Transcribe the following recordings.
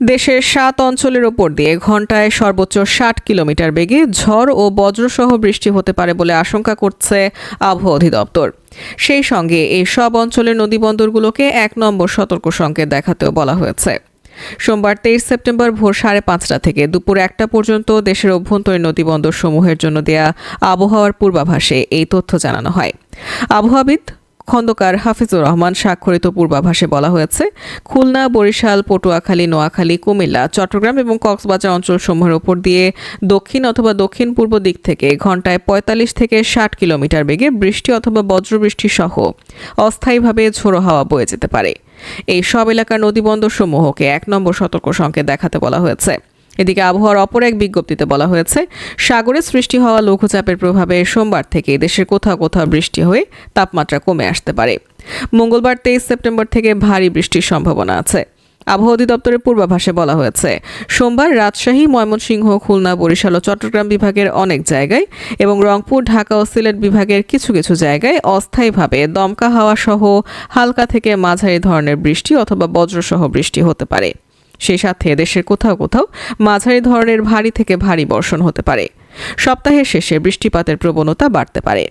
দেশের সাত অঞ্চলের ওপর দিয়ে ঘন্টায় সর্বোচ্চ ষাট কিলোমিটার বেগে ঝড় ও বজ্রসহ বৃষ্টি হতে পারে বলে আশঙ্কা করছে আবহাওয়া অধিদপ্তর। সেই সঙ্গে এই সব অঞ্চলের নদীবন্দরগুলোকে এক নম্বর সতর্ক সংকেত দেখাতেও বলা হয়েছে। সোমবার তেইশ সেপ্টেম্বর ভোর সাড়ে পাঁচটা থেকে দুপুর একটা পর্যন্ত দেশের অভ্যন্তরীণ নদীবন্দর সমূহের জন্য দেয়া আবহাওয়ার পূর্বাভাসে এই তথ্য জানানো হয়। আবহাওয়াবিদ খন্দকার হাফিজুর রহমান স্বাক্ষরিত পূর্বাভাসে বলা হয়েছে, খুলনা, বরিশাল, পটুয়াখালী, নোয়াখালী, কুমিল্লা, চট্টগ্রাম এবং কক্সবাজার অঞ্চলসমূহের উপর দিয়ে দক্ষিণ অথবা দক্ষিণ পূর্ব দিক থেকে ঘন্টায় পঁয়তাল্লিশ থেকে ষাট কিলোমিটার বেগে বৃষ্টি অথবা বজ্রবৃষ্টি সহ অস্থায়ীভাবে ঝোড়ো হাওয়া বয়ে যেতে পারে। এই সব এলাকার নদীবন্দরসমূহকে এক নম্বর সতর্ক সংকেত দেখাতে বলা হয়েছে। এদিকে আবহাওয়ার অপর এক বিজ্ঞপ্তিতে বলা হয়েছে, সাগরে সৃষ্টি হওয়া লঘুচাপের প্রভাবে সোমবার থেকে দেশের কোথাও কোথাও বৃষ্টি হয়ে তাপমাত্রা কমে আসতে পারে। মঙ্গলবার তেইশ সেপ্টেম্বর থেকে ভারী বৃষ্টির সম্ভাবনা আছে। আবহাওয়া অধিদপ্তরের পূর্বাভাসে বলা হয়েছে, সোমবার রাজশাহী, ময়মনসিংহ, খুলনা, বরিশাল ও চট্টগ্রাম বিভাগের অনেক জায়গায় এবং রংপুর, ঢাকা ও সিলেট বিভাগের কিছু কিছু জায়গায় অস্থায়ীভাবে দমকা হাওয়া সহ হালকা থেকে মাঝারি ধরনের বৃষ্টি অথবা বজ্রসহ বৃষ্টি হতে পারে। সেই সাথে দেশের কোথাও কোথাও মাঝারি ধরনের ভারী থেকে ভারী বর্ষণ হতে পারে। সপ্তাহের শেষে বৃষ্টিপাতের প্রবণতা বাড়তে পারে।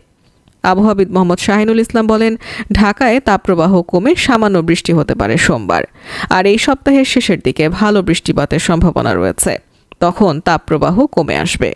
আবহাওয়াবিদ মোহাম্মদ শাহিনুল ইসলাম বলেন, ঢাকায় তাপপ্রবাহ কমে সামান্য বৃষ্টি হতে পারে সোমবার। আর এই সপ্তাহের শেষের দিকে ভালো বৃষ্টিপাতের সম্ভাবনা রয়েছে। তখন তাপপ্রবাহ কমে আসবে।